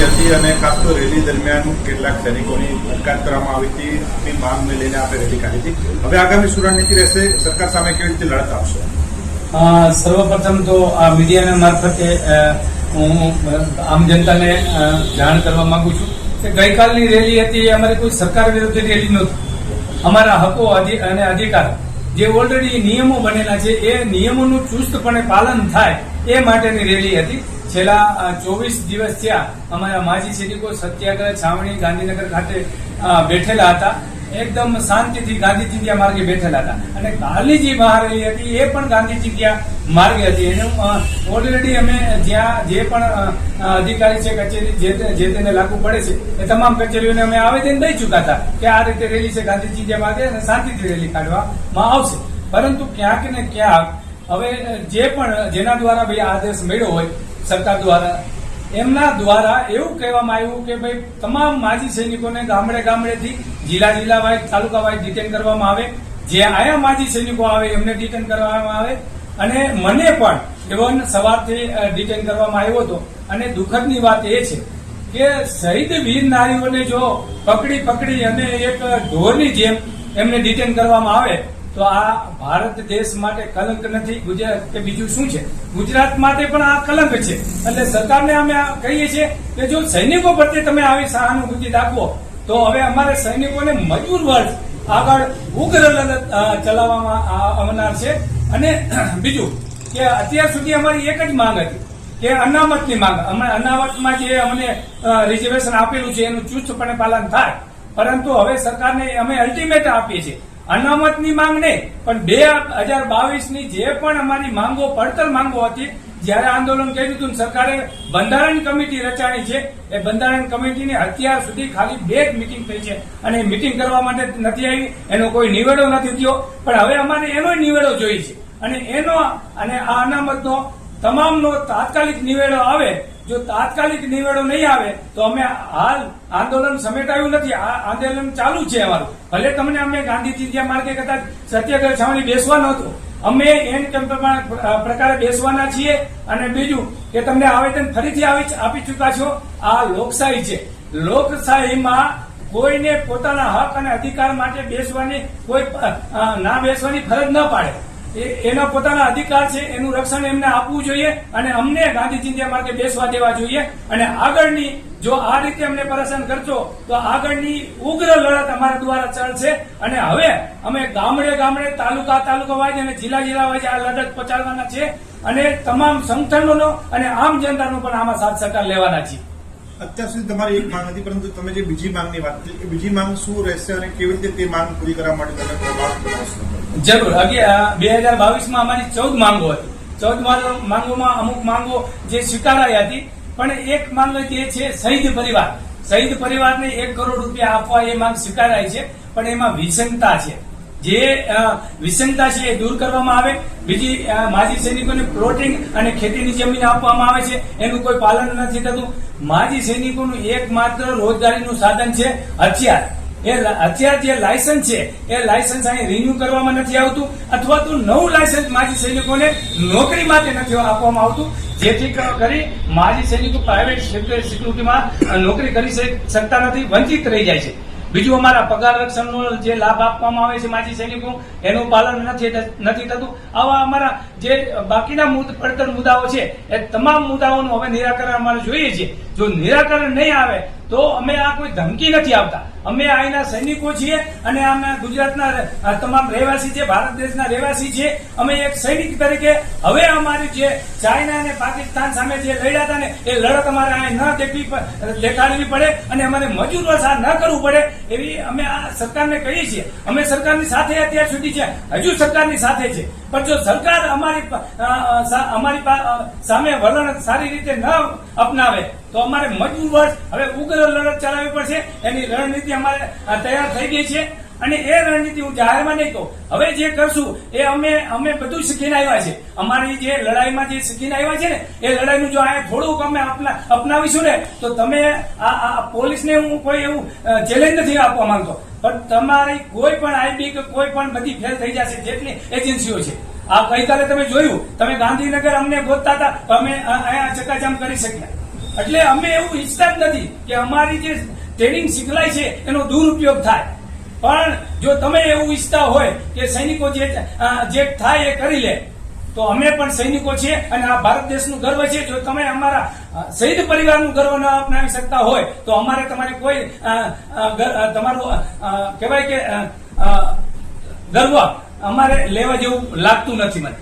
Rally હતી અને ખાસ તો રેલી દરમિયાન કેટલાક સૈનિકોની અટકાયત કરવામાં આવી હતી. એની માંગને લઈને આપણે રેલી કાઢી હતી. હવે આગામી શું રણનીતિ રહેશે. સરકાર સામે કેવી રીતે લડત આપશે? સર્વપ્રથમ તો આ મીડિયાના મારફતે હું આમ જનતાને જાણ કરવા માંગુ છું કે ગઈકાલની રેલી હતી એ અમારી કોઈ સરકાર વિરુદ્ધ રેલી નહોતી. અમારા હકો અને અધિકાર જે ઓલરેડી નિયમો બનેલા છે, એ નિયમોનું ચુસ્તપણે પાલન થાય એ માટેની રેલી હતી. છેલ્લા ચોવીસ દિવસ થયા અમારા માજી સૈનિકો સત્યાગ્રહ છાવણી ગાંધીનગર ખાતે બેઠેલા હતા. એકદમ શાંતિથી ગાંધી ચિંધ્યા માર્ગે બેઠેલા હતા. અને કાલની જે રહી હતી, એ પણ ગાંધી ચિંધ્યા માર્ગે હતી. એનું ઓલરેડી અમે જ્યાં જે પણ અધિકારી છે, કચેરી, જે તેને લાગુ પડે છે, એ તમામ કચેરીઓને અમે આવેદન દઈ ચુક્યા હતા કે આ રીતે રેલી છે ગાંધી ચિંધ્યા માર્ગે અને શાંતિથી રેલી કાઢવામાં આવશે. પરંતુ ક્યાંક ને ક્યાંક હવે જે પણ, જેના દ્વારા ભાઈ આદેશ મળ્યો હોય સરકાર દ્વારા. એમના દ્વારા એવું કહેવામાં આવ્યું કે ભાઈ, તમામ માજી સૈનિકોને ગામડે ગામડેથી જિલ્લા જિલ્લા વાઇઝ તાલુકા વાઇઝ ડિટેન કરવામાં આવે. જે આયા માજી સૈનિકો આવે, એમને ડિટેન કરવામાં આવે. અને મને પણ એવન સવારથી ડિટેન કરવામાં આવ્યો હતો. અને દુઃખદની વાત એ છે કે શહીદ વીર નારીઓને જો પકડી પકડી અને એક ઢોરની જેમ એમને ડિટેન કરવામાં આવે તો આ ભારત દેશ માટે કલંક નથી, ગુજરાત કે બીજું શું છે? ગુજરાત માટે પણ આ કલંક છે. એટલે સરકારને અમે કહીએ છીએ કે જો સૈનિકો પ્રત્યે તમે આવી સહાનુભૂતિ દાખવો, તો હવે અમારે સૈનિકોને મજૂર વર્ગ આગળ ઉગ્ર ચલાવવામાં આવનાર છે. અને બીજું કે અત્યાર સુધી અમારી એક જ માંગ હતી, કે અનામતની માંગ. અમે અનામતમાં જે અમને રિઝર્વેશન આપેલું છે, એનું ચુસ્તપણે પાલન થાય. પરંતુ હવે સરકારને અમે અલ્ટિમેટ આપીએ છીએ. અનામતની માંગ નહીં પણ બે હજાર બાવીસની જે પણ અમારી માંગો, પડતર માંગો હતી, જ્યારે આંદોલન કર્યું હતું સરકારે, બંધારણ કમિટી રચાણી છે, એ બંધારણ કમિટીની અત્યાર સુધી ખાલી બે જ મિટિંગ થઈ છે. અને મિટિંગ કરવા માટે નથી આવી, એનો કોઈ નિવેડો નથી થયો, પણ હવે અમારે એનો નિવેડો જોઈએ છે. અને એનો, અને આ અનામતનો તમામનો તાત્કાલિક નિવેડો આવે જો તાત્કાલિક નિવેડો નહીં આવે, તો અમે હાલ આંદોલન સમેટાયું નથી. આ આંદોલન ચાલુ છે અમારું. ભલે તમને અમે ગાંધીજી ચિંધ્યા માર્ગે કદાચ સત્યાગ્રહ છાવણી બેસવાનો હતો અમે એન કેમ પ્રકારે બેસવાના છીએ. અને બીજું કે તમને આવેદન ફરીથી આવી આપી ચૂક્યા છો, આ લોકશાહી છે. લોકશાહીમાં કોઈને પોતાના હક અને અધિકાર માટે બેસવાની કોઈ ના બેસવાની ફરજ ન પાડે. એનો પોતાના અધિકાર છે, એનું રક્ષણ એમને આપવું જોઈએ અને અમને ગાંધી ચિંધ્યા માર્ગે બેસવા દેવા જોઈએ. અને આગળની જો આ રીતે અમને પરેશાન કરશો, તો આગળની ઉગ્ર લડત અમારા દ્વારા ચાલશે. અને હવે અમે ગામડે ગામડે, તાલુકા તાલુકા વાઇઝ અને જિલ્લા જિલ્લા વાઇઝ આ લડત પચાડવાના છે. અને તમામ સંગઠનોનો અને આમ જનતાનો પણ આમાં સાથ સહકાર લેવાના છીએ. અત્યાર સુધી તમારી એક માંગ હતી, પરંતુ તમે જે બીજી માંગની વાત કરી, એ બીજી માંગ શું રહેશે અને કેવી રીતે તે માંગ પૂરી કરવા માટે તમે જરૂર. અગિયાર બે હજાર બાવીસમાં અમારી ચૌદ માંગો હતી. ચૌદ માંગો- માંગોમાં અમુક માંગો જે સ્વીકારાઈ હતી, પણ એક માંગ હતી એ છે શહીદ પરિવાર. શહીદ પરિવારને એક કરોડ રૂપિયા આપવા એ માંગ સ્વીકારાય છે, પણ એમાં વિષમતા છે. જે વિષમતા છે એ દૂર કરવામાં આવે. બીજી માજી સૈનિકોને પ્લોટિંગ અને ખેતીની જમીન આપવામાં આવે છે. એનું કોઈ પાલન નથી થતું. માજી સૈનિકોનું એકમાત્ર રોજગારીનું સાધન છે હથિયાર. એ હથિયાર જે લાયસન્સ છે, એ લાયસન્સ અહીં રિન્યુ કરવામાં નથી આવતું. અથવા તો નવું લાયસન્સ માજી સૈનિકોને નોકરી માટે નથી આપવામાં આવતું. જેથી કરી માજી સૈનિકો પ્રાઇવેટ સિક્યુરિટીમાં નોકરી કરી શક- શકતા નથી, વંચિત રહી જાય છે. બીજું અમારા પગાર રક્ષણનો જે લાભ આપવામાં આવે છે માજી સૈનિકો, એનું પાલન નથી નથી થતું. આવા અમારા જે બાકીના પડતર મુદ્દાઓ છે, એ તમામ મુદ્દાઓનું હવે નિરાકરણ અમારે જોઈએ છે. જો નિરાકરણ નહીં આવે, તો અમે આ કોઈ ધમકી નથી આવતા અમે અહીંના સૈનિકો છીએ અને અમે ગુજરાતના તમામ રહેવાસી છે, ભારત દેશના રહેવાસી છે અમે એક સૈનિક તરીકે હવે અમારી જે ચાઇના અને પાકિસ્તાન સામે જે લડ્યા હતા ને, એ લડત અમારે અહીં ન દેખવી દેખાડવી પડે અને અમારે મજૂર વસા ન કરવું પડે એવી અમે આ સરકારને કહીએ છીએ. અમે સરકારની સાથે અત્યાર સુધી છે. હજુ સરકારની સાથે છે. પણ જો સરકાર અમારી અમારી સામે વલણ સારી રીતે ન અપનાવે તો અમારે મજબૂર હવે ઉગ્ર લડત ચલાવવી પડશે. એની રણનીતિ અમારે તૈયાર થઈ ગઈ છે. અને એ રણનીતિ હું જાહેરમાં નહીં કહું. હવે જે કરશું, એ અમે અમે બધું શીખીને આવ્યા છે. અમારી જે લડાઈમાં જે શીખીને આવ્યા છે ને, એ લડાઈનું જો આ થોડુંક અમે અપનાવીશું ને, તો તમે આ પોલીસને હું કોઈ એવું ચેલેન્જ નથી આપવા માંગતો. પણ તમારી કોઈ પણ આઈબી કે કોઈ પણ બધી ફેલ થઈ જશે, જેટલી એજન્સીઓ છે. આ ગઈકાલે તમે જોયું, તમે ગાંધીનગર અમને ગોતતા હતા અમે અહીંયા ચકાચામ કરી શક્યા. એટલે અમે એવું ઈચ્છતા જ નથી કે અમારી જે ટ્રેનિંગ શીખલાય છે, એનો દુરુપયોગ થાય. પણ જો તમે એવું ઈચ્છતા હોય કે સૈનિકો જે થાય એ કરી લે, તો અમે પણ સૈનિકો છીએ અને આ ભારત દેશનું ગર્વ છે. જો તમે અમારા શહીદ પરિવારનું ગર્વ ન અપનાવી શકતા હોય, તો અમારે તમારે કોઈ તમારું કહેવાય કે ગર્વ અમારે લેવા જેવું લાગતું નથી મને.